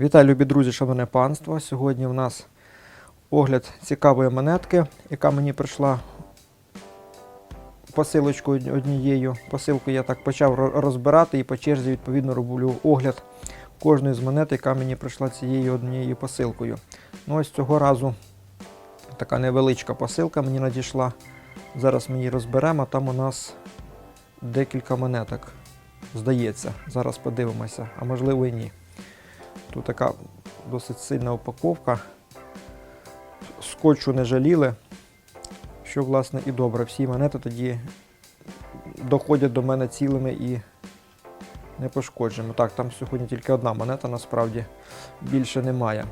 Вітаю, любі друзі, шановне панство. Сьогодні в нас огляд цікавої монетки, яка мені прийшла посилочкою однією. Посилку я так почав розбирати і по черзі відповідно роблю огляд кожної з монет, яка мені прийшла цією однією посилкою. Ну ось цього разу така невеличка посилка мені надійшла. Зараз ми її розберемо. Там у нас декілька монеток. Здається, зараз подивимося, а можливо і ні. Тут така досить сильна упаковка. Скотчу не жаліли, що, власне, і добре. Всі монети тоді доходять до мене цілими і не пошкодженими. Так, там сьогодні тільки одна монета, насправді більше немає.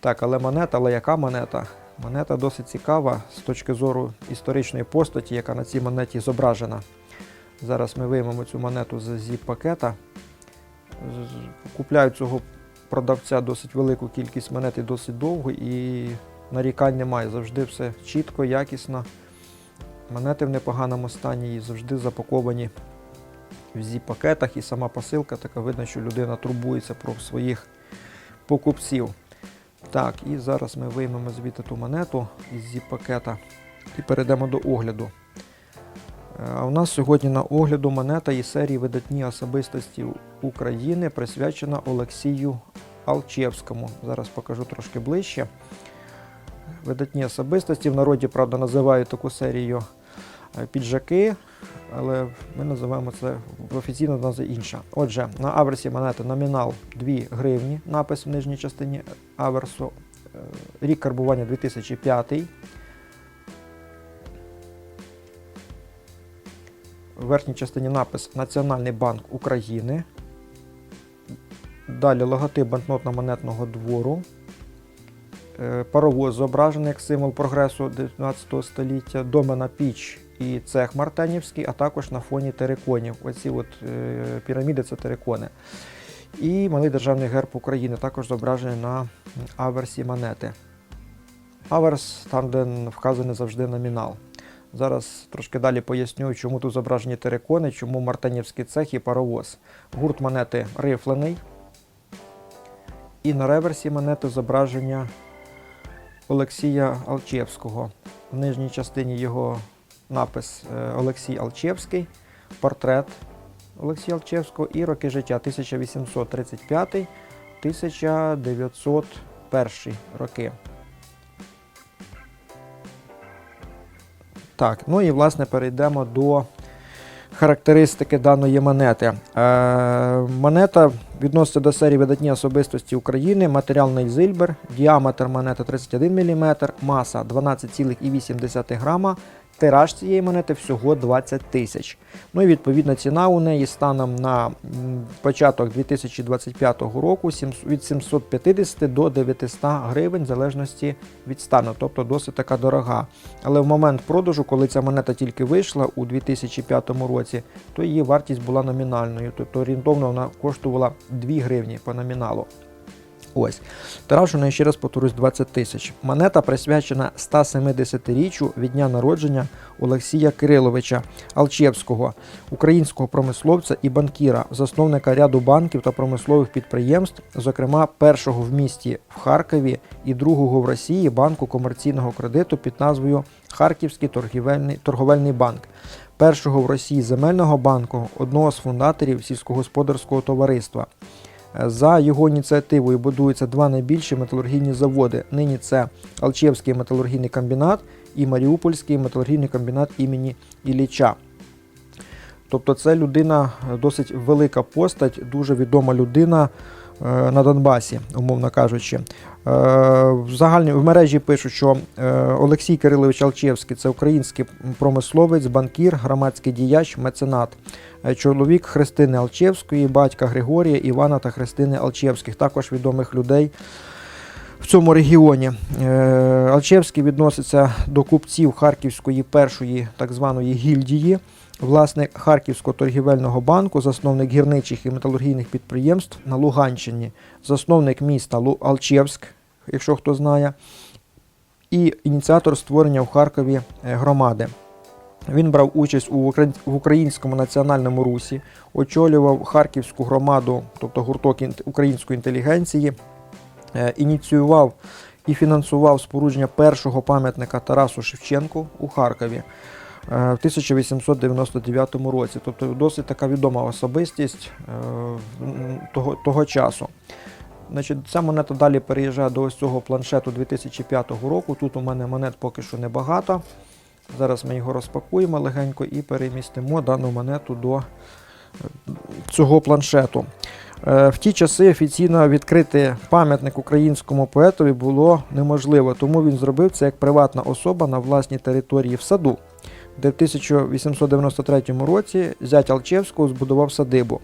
Так, але монета, але яка монета? Монета досить цікава з точки зору історичної постаті, яка на цій монеті зображена. Зараз ми виймемо цю монету з зіп-пакета. Купляю цього продавця досить велику кількість монет і досить довго, і нарікань немає. Завжди все чітко, якісно. Монети в непоганому стані і завжди запаковані в зіп-пакетах. І сама посилка така видно, що людина турбується про своїх покупців. Так, і зараз ми виймемо звідти ту монету із зіп-пакета і перейдемо до огляду. А у нас сьогодні на огляду монета із серії видатні особистості України, присвячена Олексію Алчевському. Зараз покажу трошки ближче. Видатні особистості. В народі, правда, називають таку серію е, піджаки, але ми називаємо це в офіційно назва інша. Отже, на аверсі монети номінал 2 гривні, напис в нижній частині аверсу. Е, Рік карбування 2005. В верхній частині напис Національний банк України. Далі логотип банкнотно-монетного двору. Е, Паровоз зображений як символ прогресу 19 століття, домена піч і цех Мартенівський, а також на фоні териконів. Оці от е, піраміди це терикони. І малий державний герб України також зображений на аверсі монети. Аверс там, де вказаний завжди номінал. Зараз трошки далі поясню, чому тут зображені терикони, чому Мартинівський цех і паровоз. Гурт монети рифлений. І на реверсі монети зображення Олексія Алчевського. В нижній частині його напис е, Олексій Алчевський, портрет Олексія Алчевського і роки життя 1835-1901 роки. Так, ну і власне перейдемо до характеристики даної монети. Е, монета відноситься до серії видатні особистості України, матеріальний зильбер, діаметр монети 31 мм, маса 12,8 грама. Тираж цієї монети всього 20 тисяч. Ну і відповідна ціна у неї станом на початок 2025 року від 750 до 900 гривень, в залежності від стану, тобто досить така дорога. Але в момент продажу, коли ця монета тільки вийшла у 2005 році, то її вартість була номінальною, тобто орієнтовно вона коштувала 2 гривні по номіналу. Ось. Тираж у неї ще раз повторюсь 20 тисяч. Монета присвячена 170-річчю від дня народження Олексія Кириловича Алчевського, українського промисловця і банкіра, засновника ряду банків та промислових підприємств, зокрема першого в місті в Харкові і другого в Росії банку комерційного кредиту під назвою Харківський торгівельний, торговельний банк. Першого в Росії земельного банку, одного з фундаторів сільськогосподарського товариства. За його ініціативою будуються два найбільші металургійні заводи. Нині це Алчевський металургійний комбінат і Маріупольський металургійний комбінат імені Ілліча. Тобто це людина е, досить велика постать, дуже відома людина на Донбасі, умовно кажучи. Е, В загальній мережі пишуть, що е, Олексій Кирилович Алчевський це український промисловець, банкір, громадський діяч, меценат. Е, Чоловік Христини Алчевської, батька Григорія, Івана та Христини Алчевських, також відомих людей в цьому регіоні. Е, Алчевський відноситься до купців Харківської першої так званої гільдії, власник Харківського торгівельного банку, засновник гірничих і металургійних підприємств на Луганщині, засновник міста Алчевськ, якщо хто знає, і ініціатор створення в Харкові е, громади. Він брав участь в українському національному русі, очолював Харківську громаду, тобто гурток української інтелігенції, е, ініціював і фінансував спорудження першого пам'ятника Тарасу Шевченку у Харкові в 1899 році. Тобто досить така відома особистість е, того, того часу. Значить, ця монета далі переїжджає до ось цього планшету 2005 року. Тут у мене монет поки що небагато. Зараз ми його розпакуємо легенько і перемістимо дану монету до е, цього планшету. Е, В ті часи офіційно відкрити пам'ятник українському поетові було неможливо, тому він зробив це як приватна особа на власній території в саду, де в 1893 році зять Алчевського збудував садибу.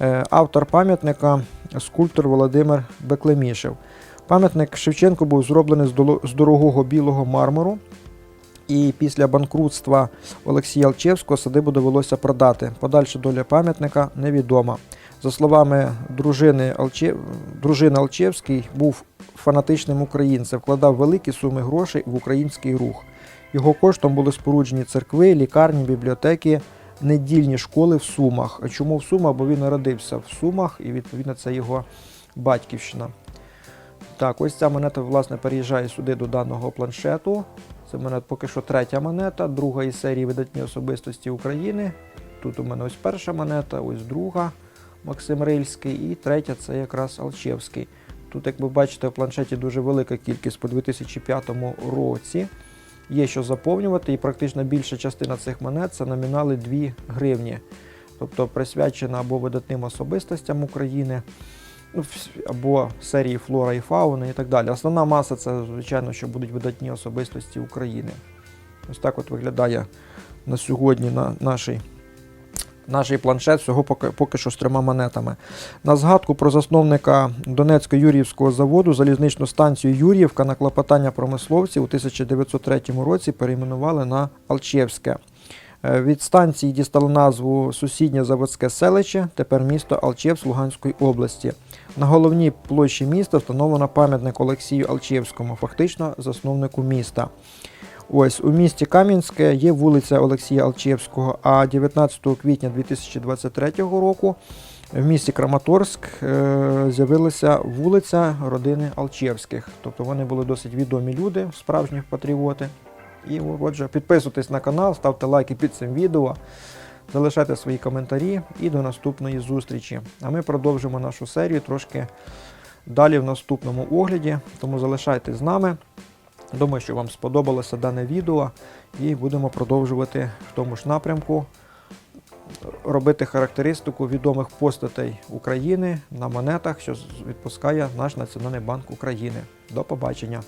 Е, Автор пам'ятника скульптор Володимир Беклемішев. Пам'ятник Шевченку був зроблений з дорогого білого мармуру. І після банкрутства Олексія Алчевського садибу довелося продати. Подальша доля пам'ятника невідома. За словами дружини, Алче... дружини Алчевський, був фанатичним українцем, вкладав великі суми грошей в український рух. Його коштом були споруджені церкви, лікарні, бібліотеки, недільні школи в Сумах. Чому в Сумах? Бо він народився в Сумах, і відповідно це його батьківщина. Так, ось ця монета, власне, переїжджає сюди до даного планшету. Це мене поки що третя монета, друга із серії видатні особистості України. Тут у мене ось перша монета, ось друга Максим Рильський, і третя це якраз Алчевський. Тут, як ви бачите, в планшеті дуже велика кількість по 2005 році. Є що заповнювати, і практично більша частина цих монет це номінали 2 гривні. Тобто присвячена або видатним особистостям України, ну, або серії флора і фауни і так далі. Основна маса це, звичайно, що будуть видатні особистості України. Ось так от виглядає на сьогодні на нашій. Наш планшет всього поки, поки що з трьома монетами. На згадку про засновника Донецько-Юрівського заводу залізничну станцію Юрівка на клопотання промисловців у 1903 році перейменували на Алчевське. Е, Від станції дістало назву сусіднє заводське селище, тепер місто Алчевськ Луганської області. На головній площі міста встановлено пам'ятник Олексію Алчевському, фактично засновнику міста. Ось у місті Кам'янське є вулиця Олексія Алчевського, а 19 квітня 2023 року в місті Краматорськ е, з'явилася вулиця родини Алчевських. Тобто вони були досить відомі люди, справжні патріоти. І отже, підписуйтесь на канал, ставте лайки під цим відео, залишайте свої коментарі і до наступної зустрічі. А ми продовжимо нашу серію трошки далі в наступному огляді, тому залишайтесь з нами. Думаю, що вам сподобалося дане відео і будемо продовжувати в тому ж напрямку робити характеристику відомих постатей України на монетах, що відпускає наш Національний банк України. До побачення!